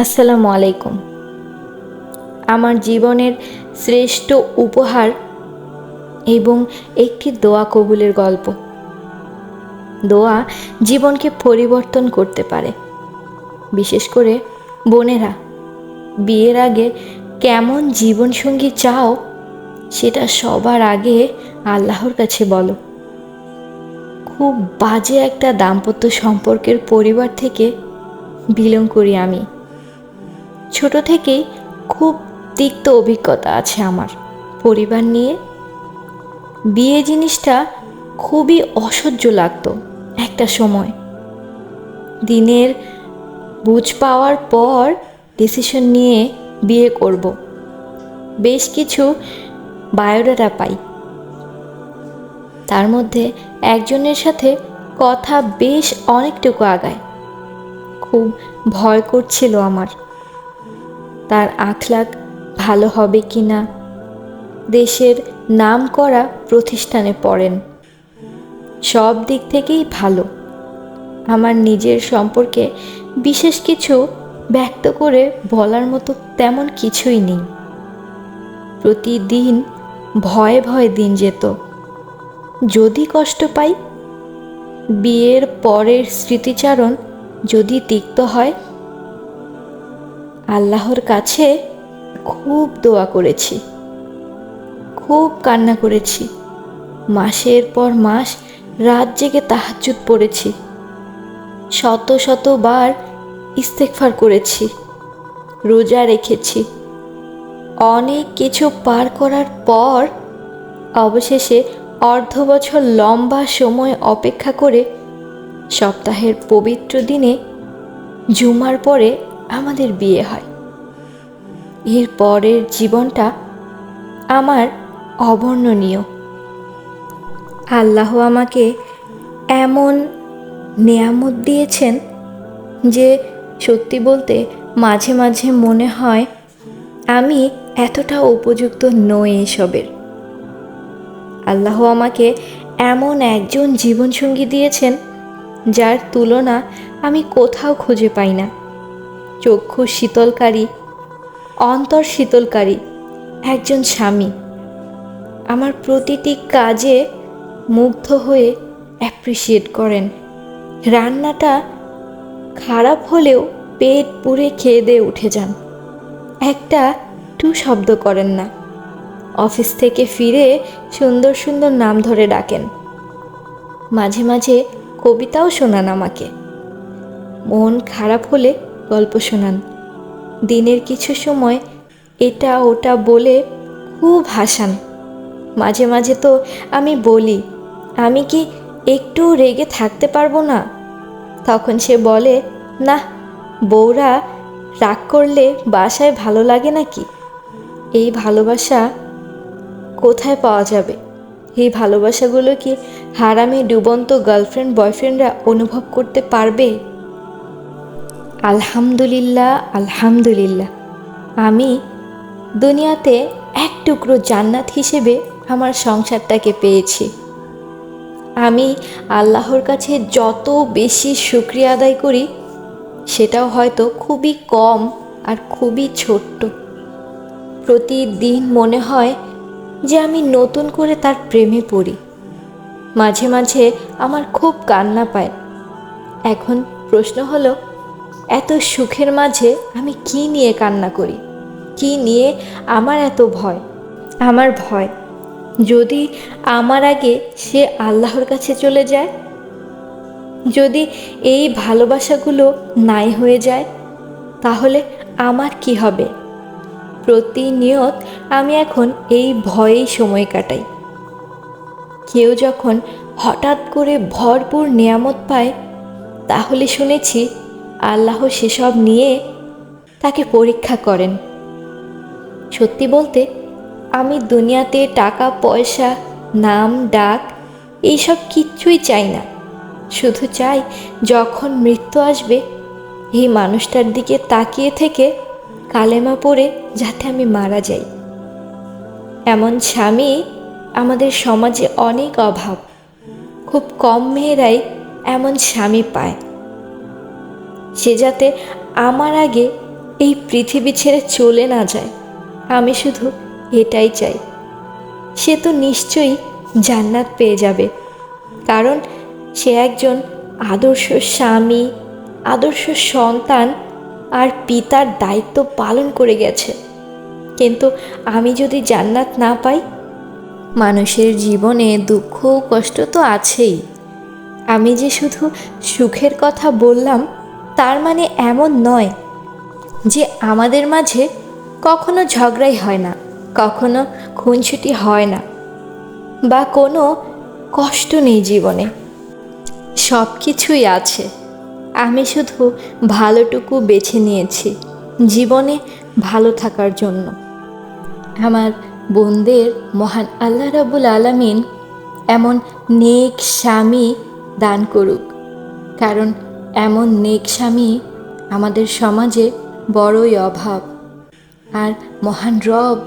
আসসালামু আলাইকুম। আমার জীবনের শ্রেষ্ঠ উপহার এবং একটি দোয়া কবুলের গল্প। দোয়া জীবনকে পরিবর্তন করতে পারে। বিশেষ করে বোনেরা, বিয়ের আগে কেমন জীবনসঙ্গী চাও সেটা সবার আগে আল্লাহর কাছে বলো। খুব বাজে একটা দাম্পত্য সম্পর্কের পরিবার থেকে বিলং করি আমি। ছোট থেকেই খুব তিক্ত অভিজ্ঞতা আছে আমার। পরিবার নিয়ে বিয়ে জিনিসটা খুবই অসহ্য লাগতো একটা সময়। দিনের বুঝ পাওয়ার পর ডিসিশন নিয়ে বিয়ে করব। বেশ কিছু বায়োডাটা পাই। তার মধ্যে একজনের সাথে কথা বেশ অনেকটুকু আগায়। খুব ভয় করছিল আমার। তার আখলাক ভালো হবে কি না? দেশের নাম করা প্রতিষ্ঠানে পড়েন। সব দিক থেকেই ভালো। আমার নিজের সম্পর্কে বিশেষ কিছু ব্যক্ত করে বলার মতো তেমন কিছুই নেই। প্রতিদিন ভয়ে ভয়ে দিন যেত। যদি কষ্ট পাই, বিয়ের পরের স্মৃতিচারণ যদি তিক্ত হয় আল্লাহর কাছে খুব দোয়া করেছি। খুব কান্না করেছি। মাসের পর মাস রাত জেগে তাহাজ্জুদ পড়েছি। শত শতবার ইস্তেকফার করেছি। রোজা রেখেছি। অনেক কিছু পার করার পর অবশেষে অর্ধ বছর লম্বা সময় অপেক্ষা করে সপ্তাহের পবিত্র দিনে জুমার পরে আমাদের বিয়ে হয়। এর পরের জীবনটা আমার অবর্ণনীয়। আল্লাহ আমাকে এমন নেয়ামত দিয়েছেন যে সত্যি বলতে মাঝে মাঝে মনে হয় আমি এতটা উপযুক্ত নই এসবের। আল্লাহ আমাকে এমন একজন জীবনসঙ্গী দিয়েছেন যার তুলনা আমি কোথাও খুঁজে পাই না। চক্ষু শীতলকারী, অন্তর শীতলকারী একজন স্বামী। আমার প্রতিটি কাজে মুগ্ধ হয়ে অ্যাপ্রিসিয়েট করেন। রান্নাটা খারাপ হলেও পেট পুড়ে খেয়ে দিয়ে উঠে যান। একটা টু শব্দ করেন না। অফিস থেকে ফিরে সুন্দর সুন্দর নাম ধরে ডাকেন। মাঝে মাঝে কবিতাও শোনান আমাকে। মন খারাপ হলে গল্প শোনান। দিনের কিছু সময় এটা ওটা বলে খুব হাসান। মাঝে মাঝে তো আমি বলি, আমি কি একটু রেগে থাকতে পারব না? তখন সে বলে, না, বউরা রাগ করলে বাসায় ভালো লাগে নাকি? এই ভালোবাসা কোথায় পাওয়া যাবে? এই ভালোবাসাগুলো কি হারামে, ডুবন্ত গার্লফ্রেন্ড বয়ফ্রেন্ডরা অনুভব করতে পারবে? আলহামদুলিল্লাহ আলহামদুলিল্লাহ। আমি দুনিয়াতে এক টুকরো জান্নাত হিসেবে আমার সংসারটাকে পেয়েছি। আমি আল্লাহর কাছে যত বেশি শুক্রিয়া আদায় করি, সেটাও হয়তো খুবই কম আর খুবই ছোট্ট। প্রতিদিন মনে হয় যে আমি নতুন করে তার প্রেমে পড়ি। মাঝে মাঝে আমার খুব কান্না পায়। এখন প্রশ্ন হলো এত সুখের মাঝে আমি কি নিয়ে কান্না করি? কি নিয়ে আমার এত ভয়? আমার ভয়, যদি আমার আগে সে আল্লাহর কাছে চলে যায়? যদি এই ভালোবাসাগুলো নাই হয়ে যায়, তাহলে আমার কি হবে? প্রতিনিয়ত আমি এখন এই ভয়েই সময় কাটাই। কেউ যখন হঠাৎ করে ভরপুর নিয়ামত পায়, তাহলে শুনেছি আল্লাহ সেসব নিয়ে তাকে পরীক্ষা করেন। সত্যি বলতে, আমি দুনিয়াতে টাকা, পয়সা, নাম, ডাক এইসব কিচ্ছুই চাই না। শুধু চাই যখন মৃত্যু আসবে, এই মানুষটার দিকে তাকিয়ে থেকে কালেমা পড়ে যাতে আমি মারা যাই। এমন স্বামী আমাদের সমাজে অনেক অভাব। খুব কম মেয়েরাই এমন স্বামী পায়। সে যাতে আমার আগে এই পৃথিবী ছেড়ে চলে না যায়। আমি শুধু এটাই চাই। সে তো নিশ্চয়ই জান্নাত পেয়ে যাবে। কারণ সে একজন আদর্শ স্বামী, আদর্শ সন্তান আর পিতার দায়িত্ব পালন করে গেছে। কিন্তু আমি যদি জান্নাত না পাই, মানুষের জীবনে দুঃখ কষ্ট তো আছেই। আমি যে শুধু সুখের কথা বললাম তার মানে এমন নয় যে আমাদের মাঝে কখনো ঝগড়াই হয় না, কখনো খুনছুটি হয় না বা কোনো কষ্ট নেই জীবনে। সব কিছুই আছে। আমি শুধু ভালোটুকু বেছে নিয়েছি জীবনে ভালো থাকার জন্য। আমার বোনদের মহান আল্লাহ রাবুল আলামিন এমন নেক স্বামী দান করুক, কারণ এমন নেক স্বামী আমাদের সমাজে বড়ই অভাব। আর মহান রব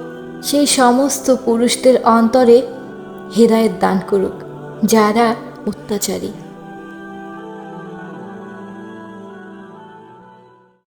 সেই সমস্ত পুরুষদের অন্তরে হৃদায়ত দান করুক, যারা অত্যাচারী।